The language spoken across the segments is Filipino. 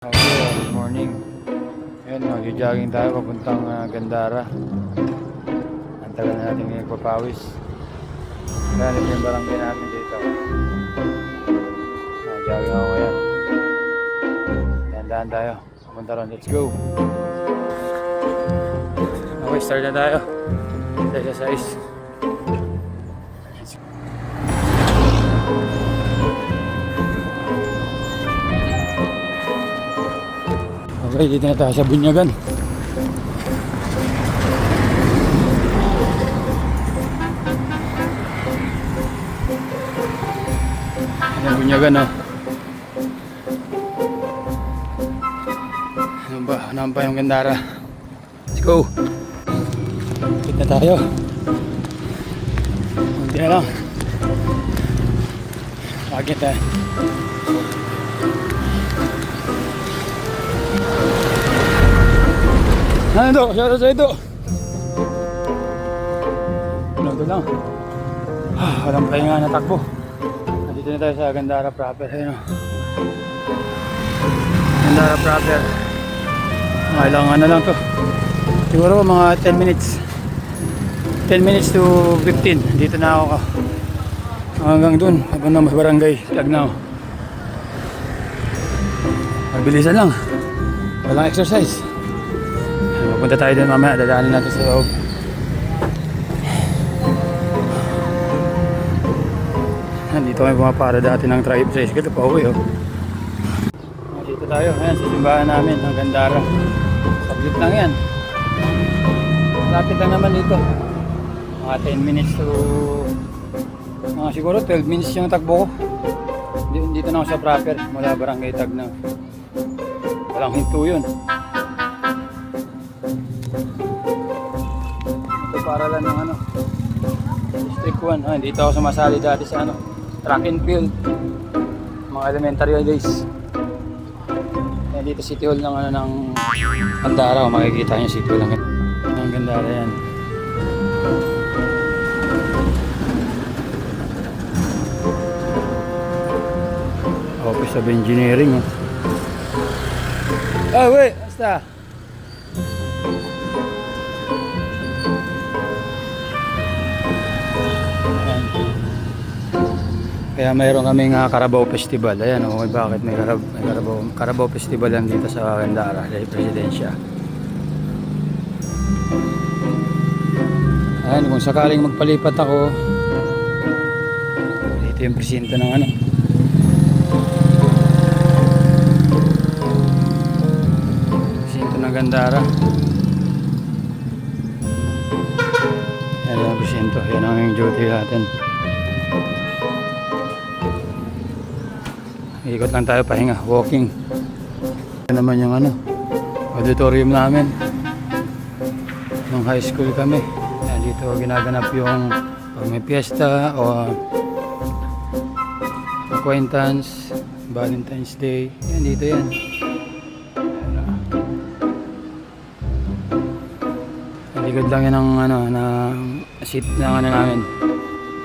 Okay, good morning. Ngayon, mag-jogging tayo papuntang ah, Gandara. Ang tagal na natin nagpapawis. Kaya ito yung barangay namin dito. Ah, jogging ako ngayon. Dahan-dahan tayo. Papunta ron. Let's go. Okay, start na tayo. Exercise. Okay, dito na tayo sa Bunyagan. Ayan, Bunyagan, oh. Ano ba? Ano pa yung Gandara? Let's go! Dito na tayo. Kunti na lang. Bakit eh? Ano ito? Shout out sa ito. Ano ito lang? Ah, walang pahinga na takbo. Nandito na tayo sa Gandara proper. Ayun o. Gandara proper. Mga ilang ano lang to. Siguro mga 10 minutes. 10 minutes to 15. Dito na ako. Hanggang dun. Habang na barangay. Tagnaw. Mabilisan lang. Walang exercise. Pupunta tayo doon mamaya, dadaanin natin sa loob. Nandito kami pumapara dati ng tribe tricycle, pa uwi oh. Dito tayo, ayan, sa simbahan namin, ng Gandara. Sablit lang yan. Lapit lang naman dito. Mga 10 minutes to... Mga siguro 12 minutes yung takbo ko. Dito, dito na ako sa proper, mula barangay tag na. Walang hinto yun. Ito para lang ng ano. District 1. Ah, dito ako sumasali dati sa ano. Track and field. Mga elementary days. Yan dito City Hall ng ano ng Gandara. Kung makikita niyo City Hall ng, ng Gandara yan. Office of Engineering. Oh. Wait. Ayan. Kaya mayroon kaming uh, Carabao Festival. Ayan, oh, bakit may, Carab may Carabao, Carabao Festival yan dito sa Gandara, sa Presidensya. Ayan, kung sakaling magpalipat ako, dito yung presinto ng ano. Gandara. Yan ang presinto. Yan ang duty natin. Ikot lang tayo pahinga, walking. Yan naman yung ano, auditorium namin. Nung high school kami. Yan, dito ginaganap yung pag may piyesta o acquaintance, Valentine's Day. Yan, dito yan. Likod lang yan ng ano, na seat ng ano namin.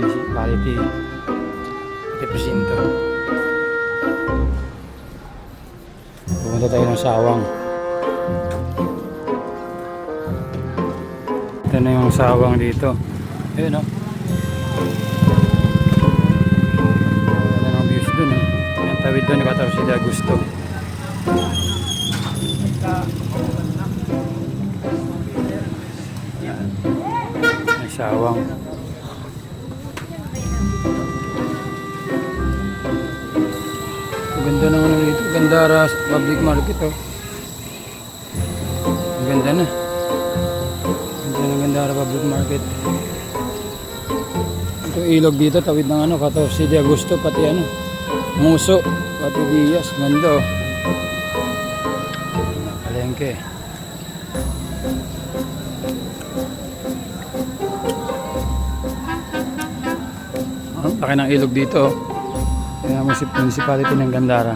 Municipality. Represinto. Pupunta tayo ng sawang. Ito na yung sawang dito. Ayun o. Ganda ng views dun o. Yung tawid dun, 14 de Agosto. Sawang. Ang Ganda ng ano dito. Gandara Public Market oh. Ganda na. Ganda ng Gandara Public Market. Ito ilog dito. Tawid ng ano. 14 de Agosto. Pati ano. Muso. Pati Diaz. Ganda oh. Palengke. Ang laki ng ilog dito. Kaya municip- municipality ng Gandara.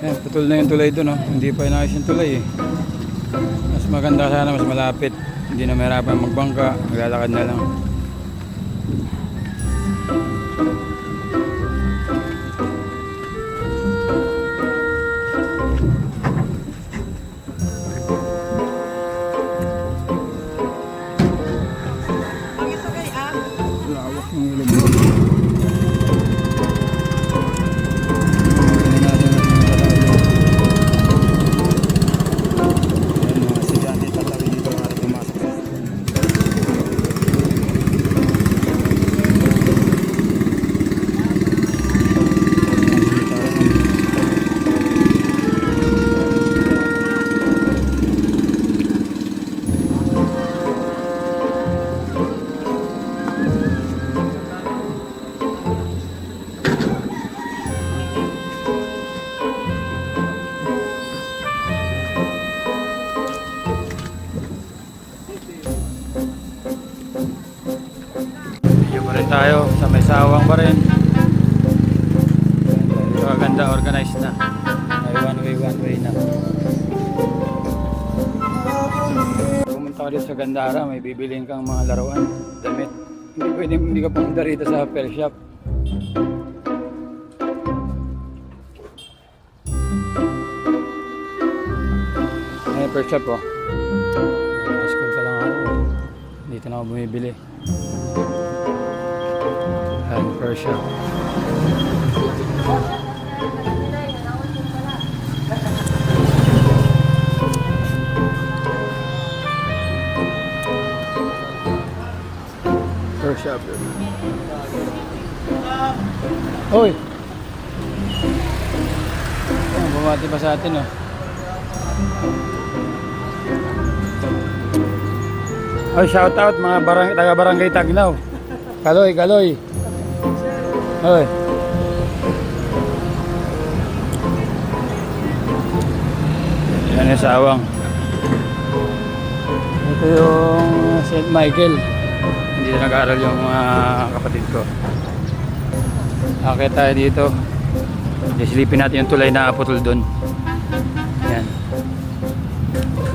Ayan, putol na yung tulay doon. Oh. Hindi pa inayos yung tulay eh. Mas maganda sana, mas malapit. Hindi na mahirapan magbangka. Maglalakad na lang. Sawang pa rin. Ito ganda organized na. May one way, one way na. Pumunta ka dito sa Gandara, may bibiliin kang mga laruan, damit. Hindi pwede, hindi ka pumunta rito sa fair shop. Ay, fair shop oh. High school pa lang ako. Dito na ako bumibili. Shop. Fair shop. Hoy! Oh, bumati pa sa atin oh. Oh, shout out mga barang, taga Barangay Tagnaw. Kaloy, kaloy. Hoy. Yan yung sawang. Ito yung St. Michael. Hindi na nag-aaral yung mga kapatid ko. Akit tayo dito. Silipin natin yung tulay na putol doon. Yan.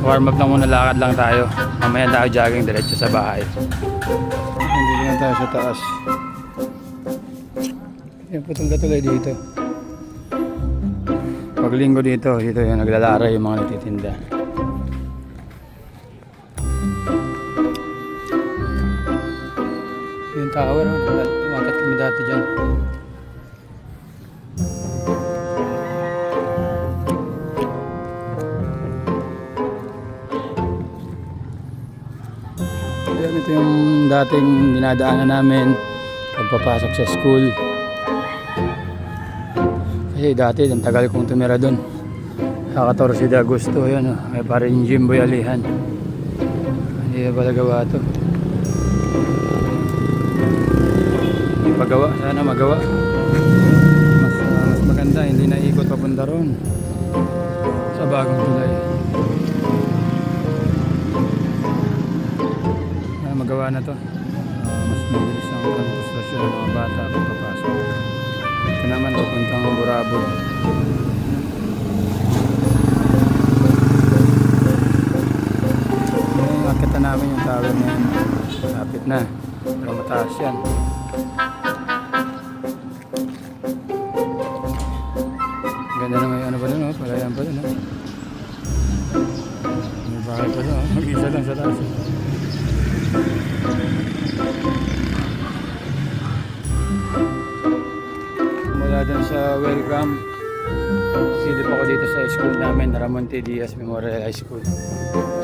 Warm up lang muna, lakad lang tayo. Mamaya tayo jogging diretso sa bahay. Hindi lang tayo sa taas. Putol na tulay dito. Pag linggo dito, dito yung naglalara yung mga nagtitinda. Yung tower, oh. umakat kami dati dyan. Ayan, ito yung dating dinadaanan namin pagpapasok sa school. Kasi dati, ang tagal kong tumira doon. Sa 14 de Agosto, yun, oh, may parang Jimboy Alihan. Hindi na pala gawa to. Hindi pa gawa, sana magawa. Mas, ah, mas maganda, hindi na ikot papunta roon. Sa bagong tulay. Magawa na to. Ah, mas mabilis ang transportasyon ng mga bata pagpapasok. Ito naman papuntang Burabog. Yung nakita namin yung tower na yun. Lapit na. Pero mataas yan. Ganda na may ano pa dun, oh. Palayan pa dun, oh. May bahay pa dun, oh. Mag-isa lang sa taas. oh. Mula dun sa welcome, silip ako dito sa school namin, Ramon T. Diaz Memorial High School.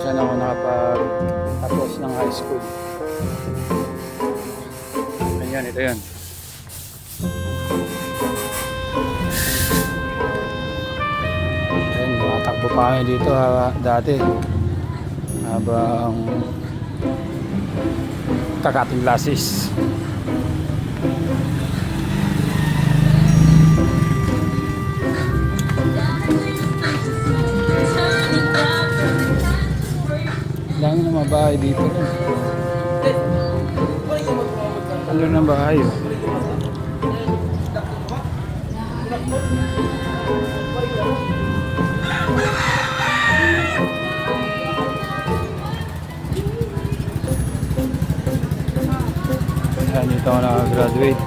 Saan ako nakapag-tapos ng high school. Ganyan, ito yan. Ayun, makatakbo pa kami dito ha, dati. Habang kakating classes. Bahay dito. Ano ng bahay? oh. Ayan, dito ako nakagraduate.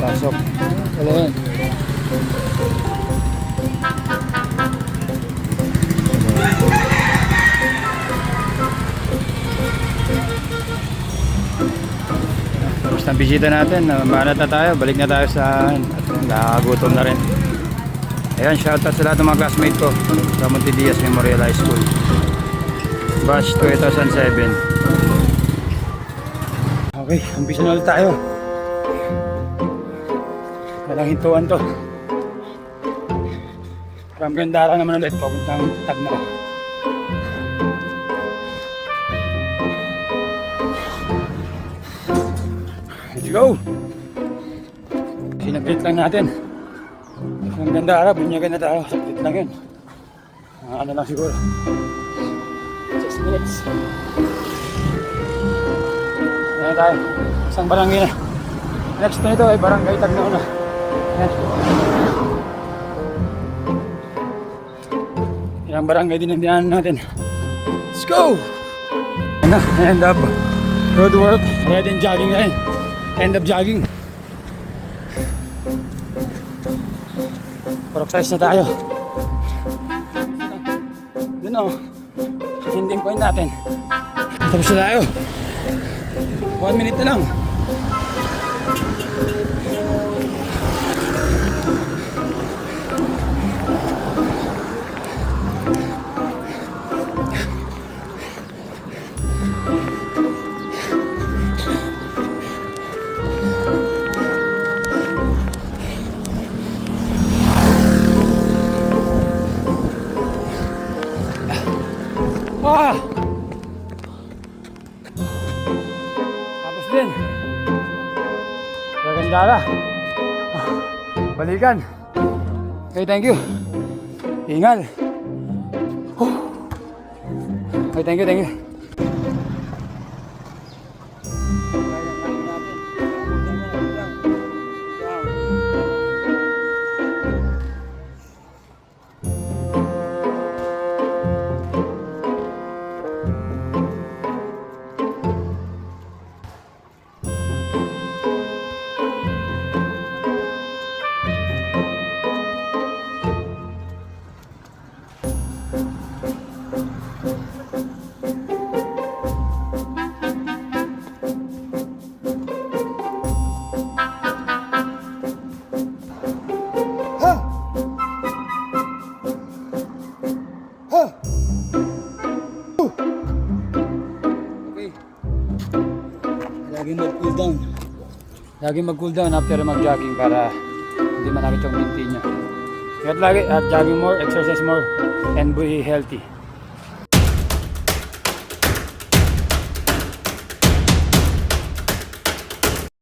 Pasok. Wala yan. Tapos ang bisita natin, banat na tayo, balik na tayo sa nakagutom na rin. Ayan, shoutout sa lahat ng mga classmate ko sa Monte Diaz Memorial High School. Batch 2007. Okay, umpisa na ulit tayo. Walang hintuan to. From Gandara naman ulit, papuntang Tagnaw. Go! Sinaglit lang natin. Ang ganda araw, bunyagan na tayo. Saglit lang yun. Mga ano lang siguro. 6 minutes. Ayan na tayo. Isang barangay na. Next na ito ay Barangay Tagnauna. Ayan. Yan ang barangay din ang dinaanan natin. Let's go! Ayan na, end up. Road work. Ayan din jogging na rin. End up jogging. Pro-exercise na tayo. Dun o. Ending point natin. Tapos na tayo. One minute na lang. Gagandara. Ah, Balikan. Okay, thank you. Ingal. Oh. Okay, thank you, thank you. Lagi mag-cool down after mag-jogging para hindi manakit yung binti niya. Ingat lagi at jogging more, exercise more, and be healthy.